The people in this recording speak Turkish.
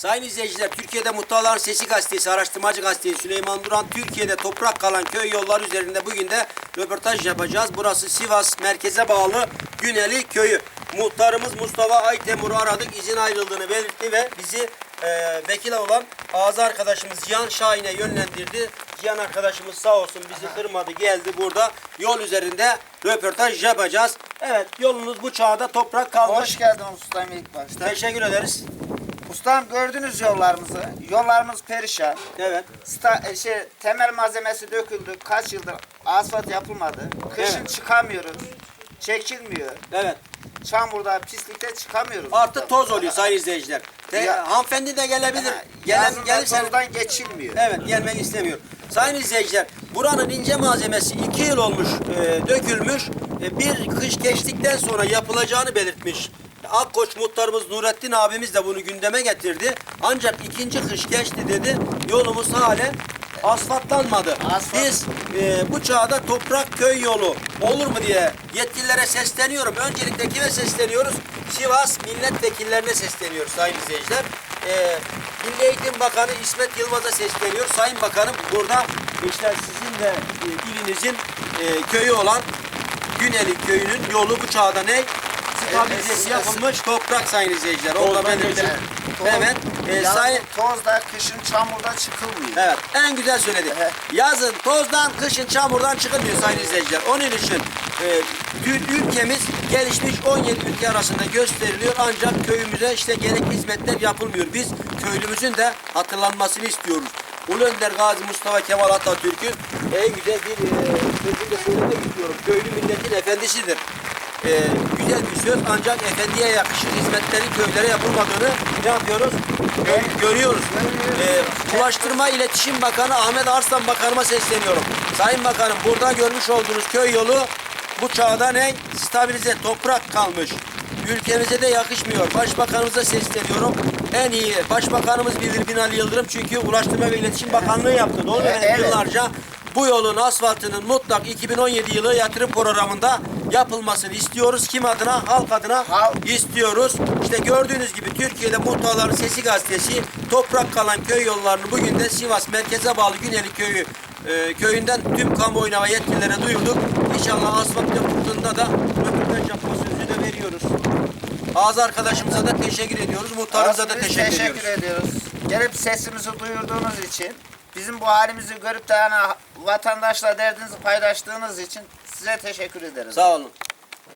Sayın izleyiciler, Türkiye'de Muhtarların Sesi Gazetesi, araştırmacı gazetesi Süleyman Duran, Türkiye'de toprak kalan köy yolları üzerinde bugün de röportaj yapacağız. Burası Sivas merkeze bağlı Güneli köyü. Muhtarımız Mustafa Aytemur'u aradık, izin ayrıldığını belirtti ve bizi e, vekil olan ağzı arkadaşımız Cihan Şahin'e yönlendirdi. Cihan arkadaşımız sağ olsun bizi kırmadı, geldi burada yol üzerinde röportaj yapacağız. Evet, yolunuz bu çağda toprak kalmış. Hoş geldin ilk başta. Teşekkür ederiz. Ustam gördünüz yollarımızı. Yollarımız perişan. Evet. Sta, e, şey, temel malzemesi döküldü. Kaç yıldır asfalt yapılmadı. Kışın Evet. çıkamıyoruz. Çekilmiyor. Evet. Çamurda, pislikte çıkamıyoruz. Artı toz oluyor sayın izleyiciler. Te- Ya- hanımefendi de gelebilir. Gelen, yazın da gelirsen geçilmiyor. Evet gelmek istemiyor. Sayın izleyiciler buranın ince malzemesi iki yıl olmuş e, dökülmüş. E, bir kış geçtikten sonra yapılacağını belirtmiş. Akkoç muhtarımız Nurettin abimiz de bunu gündeme getirdi. Ancak ikinci kış geçti dedi. Yolumuz halen asfaltlanmadı. Asfalt- Biz e, bu çağda toprak köy yolu olur mu diye yetkililere sesleniyorum. Öncelikle kime sesleniyoruz? Sivas milletvekillerine sesleniyoruz sayın izleyiciler. E, Milli Eğitim Bakanı İsmet Yılmaz'a sesleniyor. Sayın Bakanım burada işte sizin de e, ilinizin e, köyü olan Güneli köyünün yolu bu çağda ne? Evet, yapılmış toprak sayın izleyiciler. Onu da belirtelim. Toz- Evet. E, sayın, tozda, kışın çamurda çıkılmıyor. Evet, en güzel söyledi. Yazın tozdan, kışın çamurdan çıkılmıyor sayın izleyiciler. Onun için e, ül- ülkemiz gelişmiş 17 ülke arasında gösteriliyor ancak köyümüze işte gerekli hizmetler yapılmıyor. Biz köylümüzün de hatırlanmasını istiyoruz. Ulu Önder Gazi Mustafa Kemal Atatürk'ün en güzel bir e, sözünü de söylemek istiyorum. Köylü milletin efendisidir. E, güzel bir söz ancak efendiye yakışır hizmetlerin köylere yapılmadığını ne yapıyoruz? Gö- görüyoruz. E, Ulaştırma İletişim Bakanı Ahmet Arslan Bakanıma sesleniyorum. Sayın Bakanım burada görmüş olduğunuz köy yolu bu çağda ne? Stabilize toprak kalmış. Ülkemize de yakışmıyor. Başbakanımıza sesleniyorum. En iyi başbakanımız bilir Binali Yıldırım çünkü Ulaştırma ve İletişim Bakanlığı yaptı. Doğru mu? Evet. Yıllarca bu yolun asfaltının mutlak 2017 yılı yatırım programında yapılmasını istiyoruz. Kim adına? Halk adına Halk. istiyoruz. İşte gördüğünüz gibi Türkiye'de Muhtarların Sesi Gazetesi toprak kalan köy yollarını bugün de Sivas merkeze bağlı Güneli köyü e, köyünden tüm kamuoyuna ve yetkililere duyurduk. İnşallah asfalt yapıldığında da röportaj yapma sözü de veriyoruz. Ağzı arkadaşımıza da teşekkür ediyoruz. Muhtarımıza da teşekkür, teşekkür ediyoruz. ediyoruz. Gelip sesimizi duyurduğunuz için, bizim bu halimizi görüp de yani vatandaşla derdinizi paylaştığınız için size teşekkür ederiz. Sağ olun.